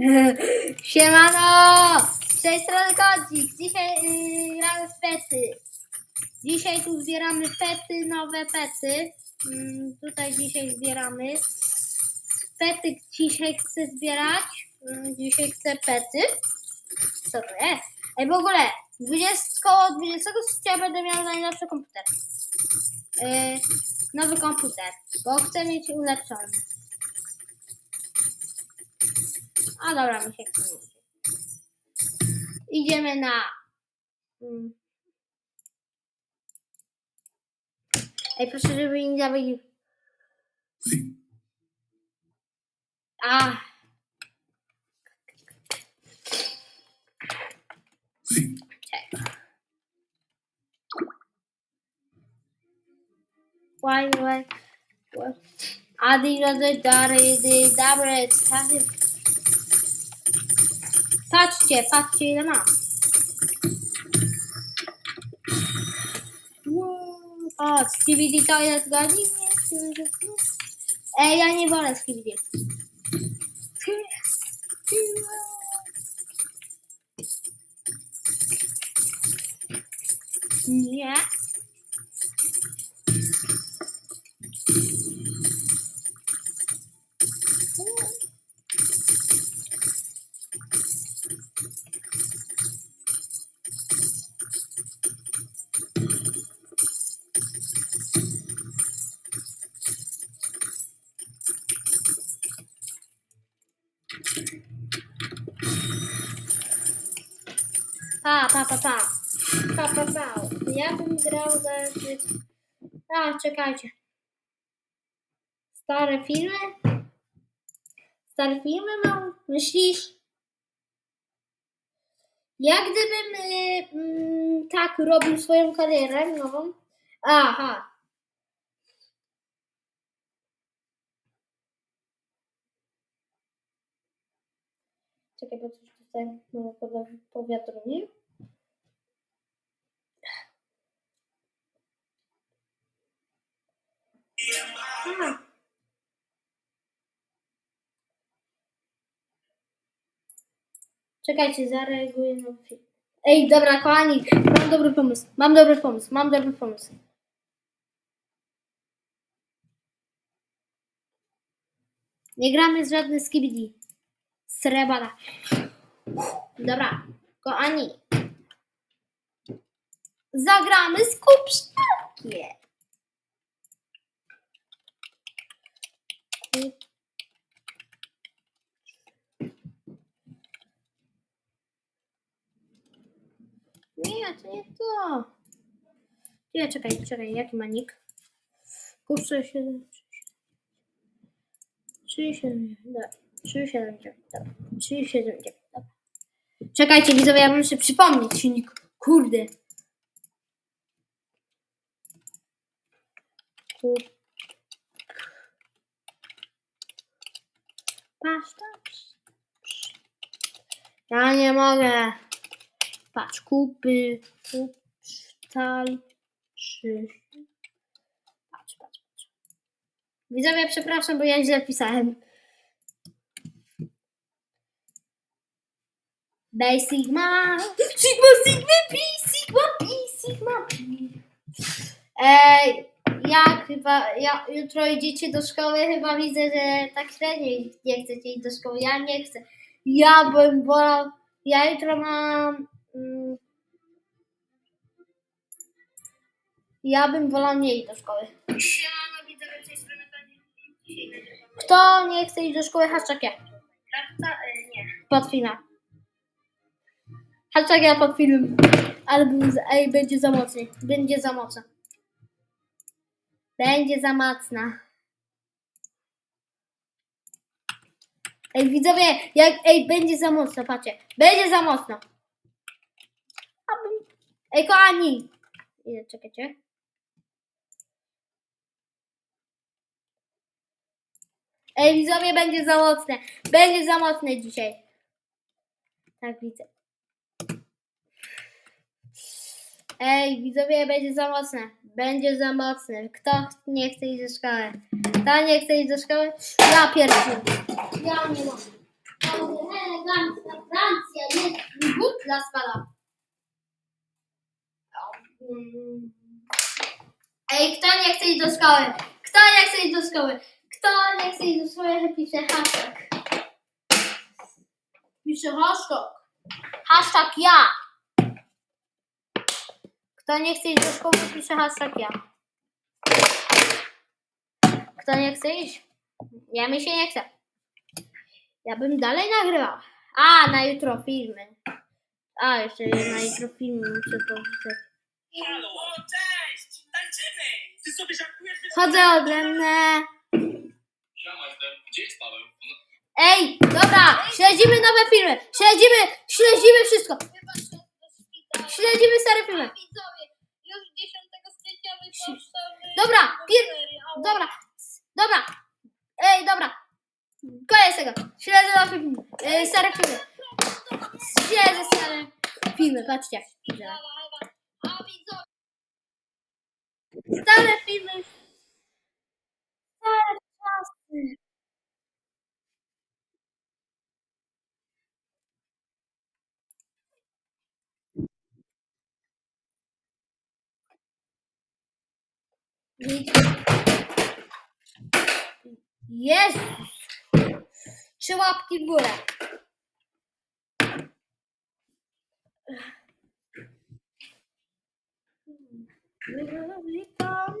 Siemano! Z tej strony Kodzik. Dzisiaj yy, gramy w pety. Dzisiaj tu zbieramy pety, nowe pety. Mm, tutaj dzisiaj zbieramy. Pety dzisiaj chcę zbierać. Mm, dzisiaj chcę pety. Co to jest? Ej, w ogóle 20, koło 20 stycznia będę miał najnowszy komputer. Yy, nowy komputer, bo chcę mieć ulepszony. A dobra, mi się. Idziemy na. mm. Ej, proszę, żeby nie dawali. A. Why, why, why? Adi. Patrzcie, patrzcie ile mam. O, Skibidi to jest godzin? Ej, ja nie wolę Skibidi. Nie. Pa, pa, pa, pa. Pa, pa, pa. Ja bym grał za... A, czekajcie. Stare filmy? Stare filmy mam? Myślisz? Jak gdybym y, mm, tak robił swoją karierę nową? Aha. Czekaj, bo coś tutaj mamy powi- powiadomienie. Aha. Czekajcie, zareaguję na film. Ej, dobra, kochani, mam dobry pomysł. Mam dobry pomysł, mam dobry pomysł. Nie gramy z żadnym skibidi. Srebana. Dobra, kochani. Zagramy z kupsztakiem. Nie, to nie to. Nie, czekaj, czekaj, jaki ma nick? Kurczę się... 379, dobra. 379, dobra. 379, dobra. Czekajcie, widzowie, ja muszę przypomnieć silnik. Kurde. Kup. Paszta. Ja nie mogę. Patrz, kupy, kup, sztal, trzy. Patrz, patrz, patrz. Widzowie, przepraszam, bo ja źle pisałem. Bay Sigma, Sigma, Sigma, Pi, Sigma, Pi, Sigma, Pi. Ej, jak chyba, ja, jutro idziecie do szkoły, chyba widzę, że tak średnio nie chcecie iść do szkoły. Ja nie chcę. Ja bym wolał, ja jutro mam, ja bym wolał nie iść do szkoły. Siemano, widzowie, z tej strony Tani. Dzisiaj nagrywam Kto nie chce iść do szkoły, hashtag ja. krawca, e, nie. Hashtag ja pod filmem. Albo, z- ej, będzie za mocny. Będzie za mocno. Będzie za mocna. Ej, widzowie, jak, ej, będzie za mocno, patrzcie. Będzie za mocno. Ej, kochani. Ile, czekajcie. Ej, widzowie, będzie za mocne. Będzie za mocne dzisiaj. Tak widzę. Ej, widzowie, będzie za mocne. Będzie za mocne. Kto nie chce iść do szkoły? Kto nie chce iść do szkoły? Ja pierwszy. Ja nie mogę. Elegancka Francja jest butla spada. Ej, kto nie chce iść do szkoły? Kto nie chce iść do szkoły? Kto nie chce iść do szkoły, pisze hashtag. Pisze hashtag. Hashtag ja. Kto nie chce iść do szkoły, pisze hashtag ja. Kto nie chce iść? Ja mi się nie chce. Ja bym dalej nagrywał. A, na jutro filmy. A, jeszcze na jutro filmy muszę powiedzieć. Halo! O, cześć! Tańczymy! Ty sobie żartujesz? Chodzę odrębne. Siema, jestem. Gdzie jest Paweł? Ej, dobra, śledzimy nowe filmy. Śledzimy, śledzimy wszystko. Śledzimy stare filmy. Widzowie, już 10 stycznia wypuszczamy Dobra, pier... Dobra, dobra. Ej, dobra. Koniec tego. Śledzę nowe filmy. Ej, stare filmy. Śledzę stare filmy, patrzcie. Stare filmy. Stare czasy. Jezus! Trzy łapki w górę. Witam.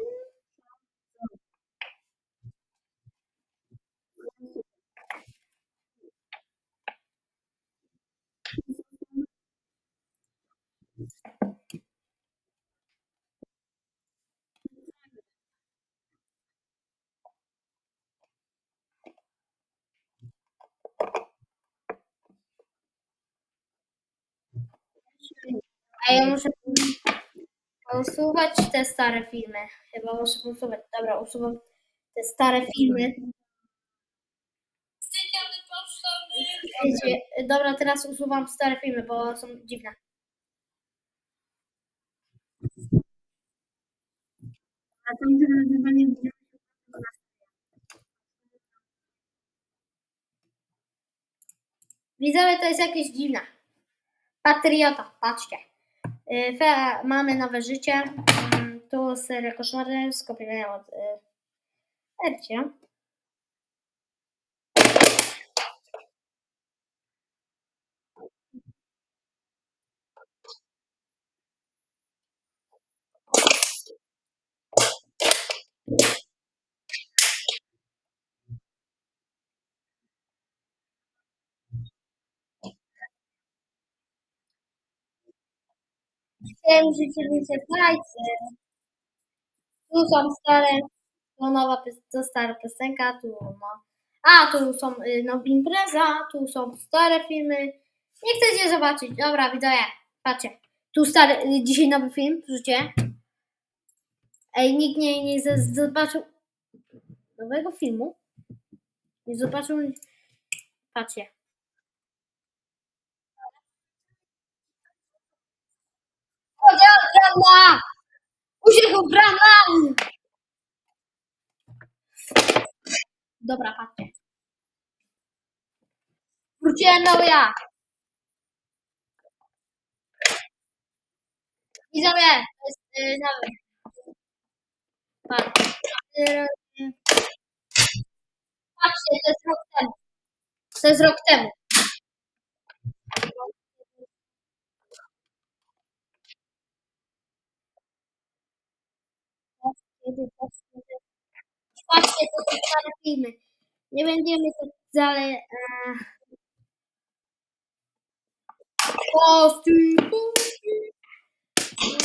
A ja muszę usuwać te stare filmy. Chyba muszę usuwać. Dobra, usuwam te stare filmy. Wiecie, dobra, teraz usuwam stare filmy, bo są dziwne. A tamte nagrywanie Widzowie, to jest jakieś dziwne. Patriota, patrzcie. Y, Fe, mamy nowe życie. Mm, Tu seria koszmarna, skopiowałem od y, Ercia. Chciałem życzliwie fajcy. Tu są stare, tu nowa, to stara piosenka, tu no. A, tu są y, impreza, tu są stare filmy. Nie chcecie zobaczyć. Dobra, widzowie, patrzcie. Tu stary, y, dzisiaj nowy film, życie. Ej, nikt nie, nie zobaczył nowego filmu. Nie zobaczył, patrzcie. Chodź, Brana! Uciekł Brana! Dobra, patrzcie. Wróciłem do ja. Widzowie, to jest y, nowy. Patrzcie. Y, Patrzcie, to jest rok temu. To jest rok temu. Kiedy patrzcie, filmy. Nie będziemy to dalej... E...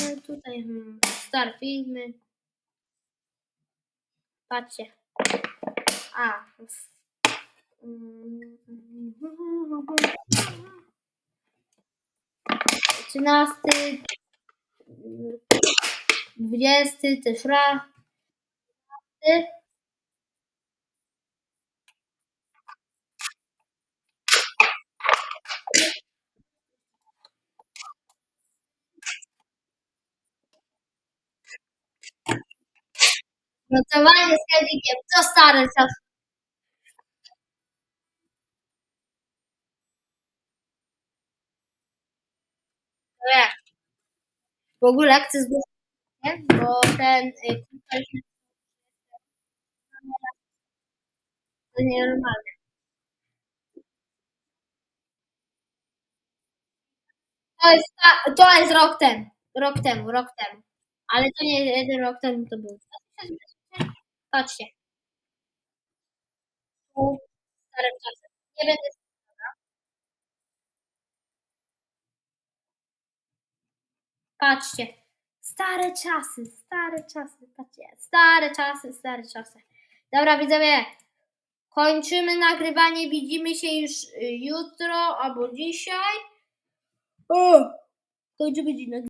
E, tutaj hmm, stare filmy. Patrzcie. A. Trzynasty. Dwudziesty, też raz. Nocowanie z Henrykiem to stary czas. W ogóle chcę zgłosić, bo ten y, to nienormalne. To jest, to jest rok temu, rok temu, rok temu. Ale to nie jeden rok temu to był. Patrzcie. Tu stare czasy. Nie będę Patrzcie. Stare czasy, stare czasy, patrzcie. Stare czasy, stare czasy. Dobra, widzowie. Kończymy nagrywanie. Widzimy się już y, jutro albo dzisiaj. O! Kończymy dzień